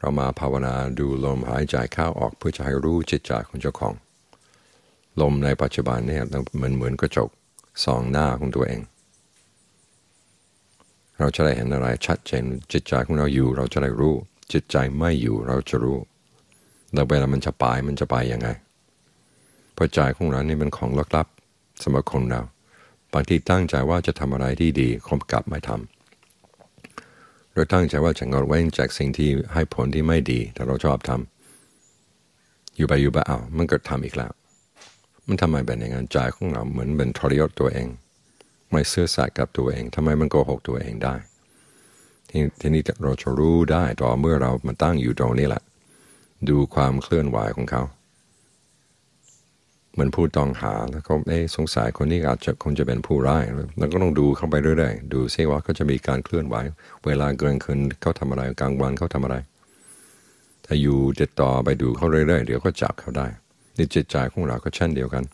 เรามาภาวนาดูลมหายใจเข้าออกเพื่อจะให้รู้จิตใจของเจ้าของ ลมในปัจจุบันเนี่ยเหมือนเหมือนกระจกส่องหน้าของตัวเอง เราจะได้เห็นอะไรชัดเจนจิตใจของเราอยู่เราจะได้รู้ จิตใจไม่อยู่เราจะรู้แล้วเวลามันจะไปมันจะไปยังไงเพราะใจของเรานี่เป็นของลึกลับสำหรับคนเราบางทีตั้งใจว่าจะทำอะไรที่ดีคมกลับไม่ทำ เราตั้งใจว่าจะงดเว้นจากสิ่งที่ให้ผลที่ไม่ดี แต่เราชอบทำอยู่ไปอยู่ไปเอามันก็ทำอีกแล้ว มันทำไมเป็นอย่างนั้นใจของเราเหมือนเป็นทรยศตัวเอง ไม่เสื่อสัตย์กับตัวเองทำไมมันโกหกตัวเองได้ ทีทีนี้เราจะรู้ได้ต่อเมื่อเรามาตั้งอยู่ตรงนี้แหละ ดูความเคลื่อนไหวของเขา เหมือนผู้ต้องหาแล้วก็เอ๊สงสัยคนนี้อาจจะคงจะเป็นผู้ร้ายแล้วก็ต้องดูเข้าไปเรื่อยๆดูซิว่าเขาจะมีการเคลื่อนไหว เวลาเกินคืนเขาทำอะไรกลางวันเขาทำอะไรถ้าอยู่ติดต่อไปดูเขาเรื่อยๆเดี๋ยวก็จับเขาได้ในจิตใจของเราก็เช่นเดียวกัน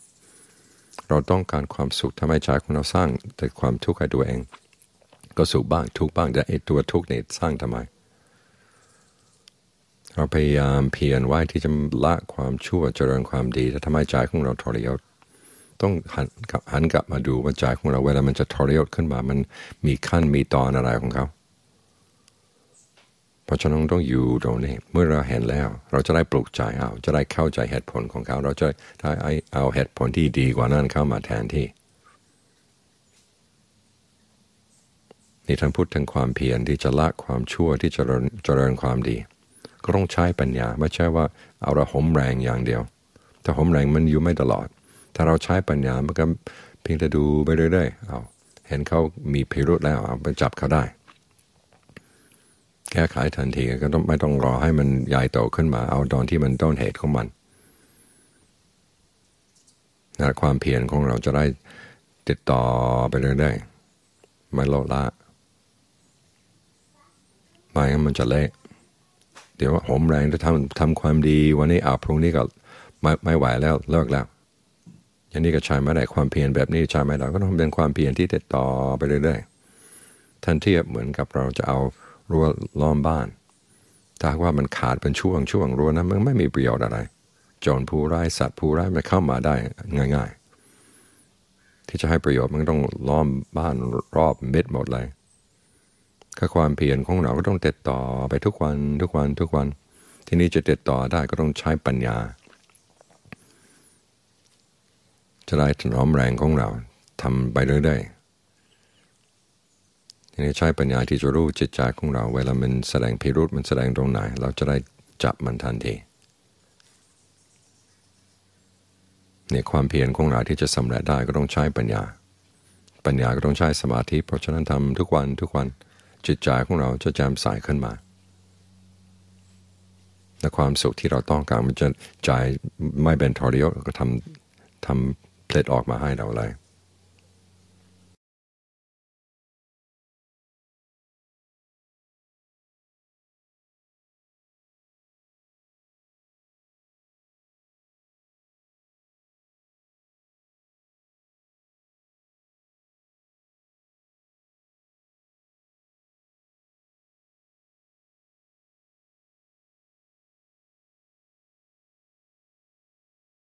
เราต้องการความสุขทำให้ใจของเราสร้างแต่ความทุกข์ให้ตัวเอง ก็สุขบ้างทุกบ้างแต่ไอ้ตัวทุกข์เนี่สร้างทำไม เราพยายามเพียรไว้ที่จะละความชั่วเจริญความดีแต่ทำไมใจของเราทรยศต้องหันหันกลับมาดูว่าใจของเราเวลามันจะทรยศขึ้นมา มันมีขั้นมีตอนอะไรของเขาเพราะฉะนั้นต้องอยู่ตรงนี้ เมื่อเราเห็นแล้ว เราจะได้ปลุกใจเอาจะได้เข้าใจเหตุผลของเขา เราจะได้เอาเหตุผลที่ดีกว่านั้นเข้ามาแทนที่นี่ท่านพูดถึงความเพียรที่จะละความชั่วที่จะเจริญความดี ก็ต้องใช้ปัญญา ไม่ใช่ว่าเอาระหมแรงอย่างเดียว ถ้าหมแรงมันอยู่ไม่ตลอด ถ้าเราใช้ปัญญามันก็เพียงแต่ดูไปเรื่อยๆเอาเห็นเขามีพิรุธแล้วเอาไปจับเขาได้ แก้ไขทันทีก็ต้องไม่ต้องรอให้มันใหญ่โตขึ้นมา เอาตอนที่มันต้นเหตุของมันนะความเพียรของเราจะได้ติดต่อไปเรื่อยๆไม่ลดละไม่งั้นมันจะเละ เดี๋ยวหอมแรงจะทำทำความดี วันนี้อาพรุ่งนี้ก็ไม่ไม่ไหวแล้วเลิกแล้วอย่างนี้ก็ใช้ไม่ได้ความเพียรแบบนี้ใช้ไม่ได้ก็ต้องเป็นความเพียรที่ติดต่อไปเรื่อยๆท่านเทียบเหมือนกับเราจะเอารั้วล้อมบ้าน ถ้าว่ามันขาดเป็นช่วงช่วงรั้วนะมันไม่มีประโยชน์อะไรโจรผู้ร้ายสัตว์ผู้ร้ายมันเข้ามาได้ง่าย ๆ ที่จะให้ประโยชน์มันต้องล้อมบ้านรอบเม็ดหมดเลย ก็ความเพียรของเราก็ต้องติดต่อไปทุกวันทุกวันทุกวัน ที่นี้จะติดต่อได้ก็ต้องใช้ปัญญาจะได้ถนอมแรงของเราทำไปเรื่อยๆทีนี้ใช้ปัญญาที่จะรู้จิตใจของเรา เวลามันแสดงพิรุษมันแสดงตรงไหน เราจะได้จับมันทันทีเนี่ยความเพียรของเราที่จะสำเร็จได้ก็ต้องใช้ปัญญา ปัญญาก็ต้องใช้สมาธิ เพราะฉะนั้นทำทุกวันทุกวัน จิตใจของเราจะแจ่มใสขึ้นมาและความสุขที่เราต้องการมันจะใจไม่เป็นทอริยศก็ทำทำเพลดออกมาให้เราเลย